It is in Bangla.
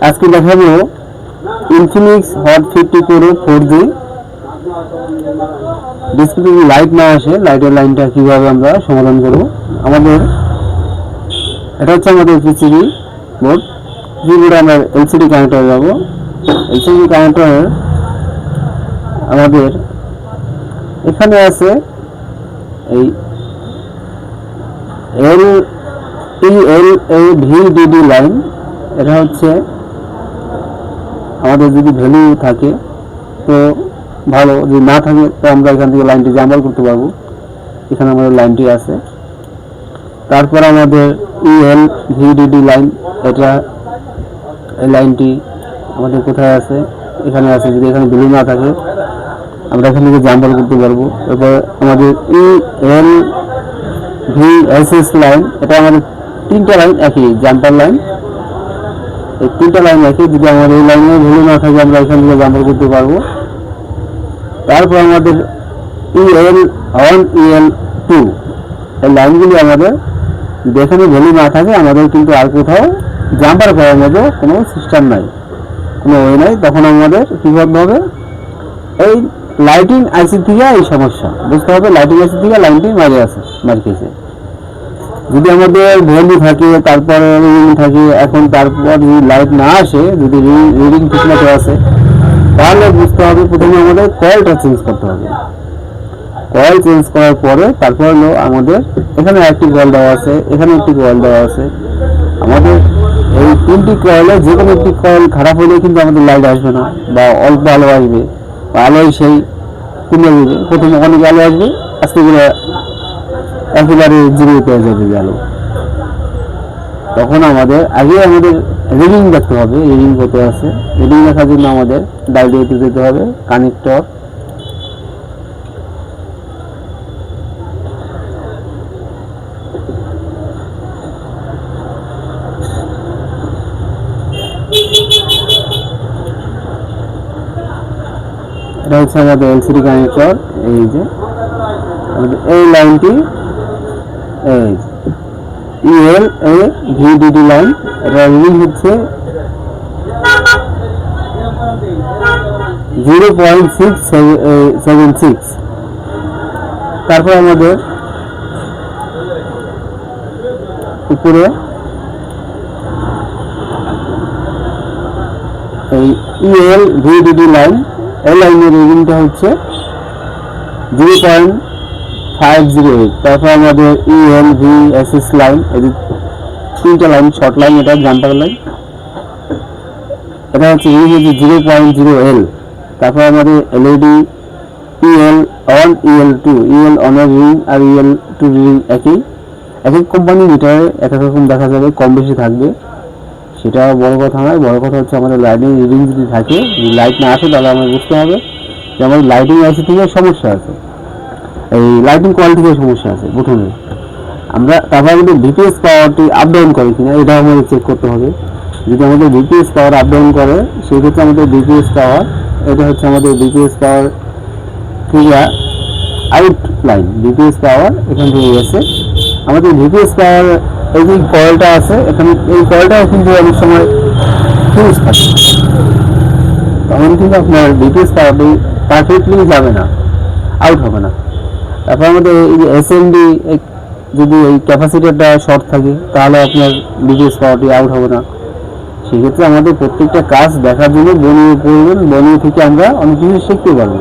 আজকে দেখাবো Infinix hot fifty pro four G display light না আসে লাইটের লাইনটা কীভাবে আমরা সমাধান করব? আমাদের, এটা হচ্ছে আমাদের পিসিবি বোর্ড কিবোর্ডে আমরা এলসিডি কানেক্টর যাব এলসিডি কানেক্টরের আমাদের এখানে আছে এই L T L A V DD line এটা হচ্ছে আমাদের যদি ভ্যালু থাকে, তো ভালো। যদি না থাকে, তো আমরা এখান থেকে লাইনটি জাম্বল করতে পারব। এখানে আমাদের লাইনটি আছে। তারপর আমাদের ইএল ভিডিডি লাইন এটা এই লাইনটি আমাদের কোথায় আছে? এখানে আছে। যদি এখানে ভ্যালু না থাকে, আমরা এখান থেকে জাম্বল করতে পারব। এরপর আমাদের ই এল ভি লাইন এটা আমাদের তিনটা লাইন একই জাম্পার লাইন তিনটা লাইন আছে, যদি আমাদের এই লাইনে ভুলে না থাকে, আমরা এখান থেকে জাম্পার করতে পারব। তারপর আমাদের ইএল ওয়ান ইএল টু এই লাইনগুলি আমাদের যেখানে ভ্যালু না থাকে, আমাদের কিন্তু আর কোথাও জাম্পার করার মতো কোনো সিস্টেম নাই, কোনো ওয়ে নাই। তখন আমাদের কী করতে হবে? এই লাইটিং আইসি থেকে এই সমস্যা, বুঝতে হবে? লাইটিং আইসি থেকে লাইনটি মারি আছে মারি খেয়েছে যদি আমাদের ভ্যালু থাকে, তারপরে রিডিং থাকে, এখন তারপর যদি লাইট না আসে, যদি রিডিং ঠিক মতো আসে, তাহলে বুঝতে হবে প্রথমে আমাদের কয়েলটা চেঞ্জ করতে হবে। কয়েল চেঞ্জ করার পরে তারপর হলো আমাদের এখানে একটি কয়েল দেওয়া আছে, এখানে একটি কয়েল দেওয়া আছে। আমাদের এই তিনটি কয়েলে যে কোনো একটি কয়েল খারাপ হলে কিন্তু আমাদের লাইট আসবে না, বা অল্প আলো আসবে। বা আলোয় সেই কমে যাবে প্রথমে অনেক আলো আসবে করে একেবারে জিরো পেয়ে যাবে গেল। তখন আমাদের, আগে আমাদের রিডিং দেখতে হবে, রিডিং কত আছে। রিডিং দেখার জন্য আমাদের ডাইরেক্টে যেতে হবে, কানেক্টর। এটা হচ্ছে আমাদের এলসিডি কানেক্টর এই যে। এই লাইনটি ইএল এ ভিডিডি লাইন এটা রিডিং হচ্ছে zero point six seven six তারপর আমাদের উপরে এই ইএল ভিডিডি লাইন এই লাইনের রিডিংটা হচ্ছে zero point five zero eight তারপর আমাদের EL V S S line এদিক তিনটা লাইন শর্ট লাইন এটা জাম্পার লাইন এটা হচ্ছে এই জিরো পয়েন্ট জিরো এল তারপর আমাদের LED EL one EL two EL অনের ring আর ইএল টু রিং একই। এক এক কোম্পানি মিটারে এক এক রকম দেখা যাবে, কম বেশি থাকবে। সেটা বড় কথা নয়, বড় কথা হচ্ছে আমাদের লাইটিং রিডিং যদি থাকে, যদি লাইট না আসে তাহলে আমাদের বুঝতে হবে যে আমাদের লাইটিং আইসি থেকে সমস্যা আছে। এই লাইটিং কোয়ালিটিতে সমস্যা আছে প্রথমে আমরা তারপর আমাদের বিপিএস পাওয়ারটি আপ ডাউন করে কিনা এটাও আমাদের চেক করতে হবে। যদি আমাদের ভিপিএস পাওয়ার আপ ডাউন করে, সেক্ষেত্রে আমাদের বিপিএস পাওয়ার এটা হচ্ছে আমাদের বিপিএস পাওয়ার ক্রিয়া আউট লাইন বিপিএস পাওয়ার এখান থেকে গেছে। আমাদের ভিপিএস পাওয়ার এই যে কয়েলটা আছে, এখানে এই কয়েলটাও কিন্তু অনেক সময় ফিউজ থাকে। তখন কিন্তু আপনার বিপিএস পাওয়ারটি পারফেক্টলি যাবে না আউট হবে না। তারপর আমাদের এই যে এসএমডি যদি এই ক্যাপাসিটারটা শর্ট থাকে, তাহলে আপনার বিপিএস পাওয়ারটি আউট হবে না। সেক্ষেত্রে আমাদের প্রত্যেকটা কাজ দেখার জন্য বনিয়ে প্রয়োজন বনিয়ে থেকে আমরা অনেক কিছু শিখতে পারব।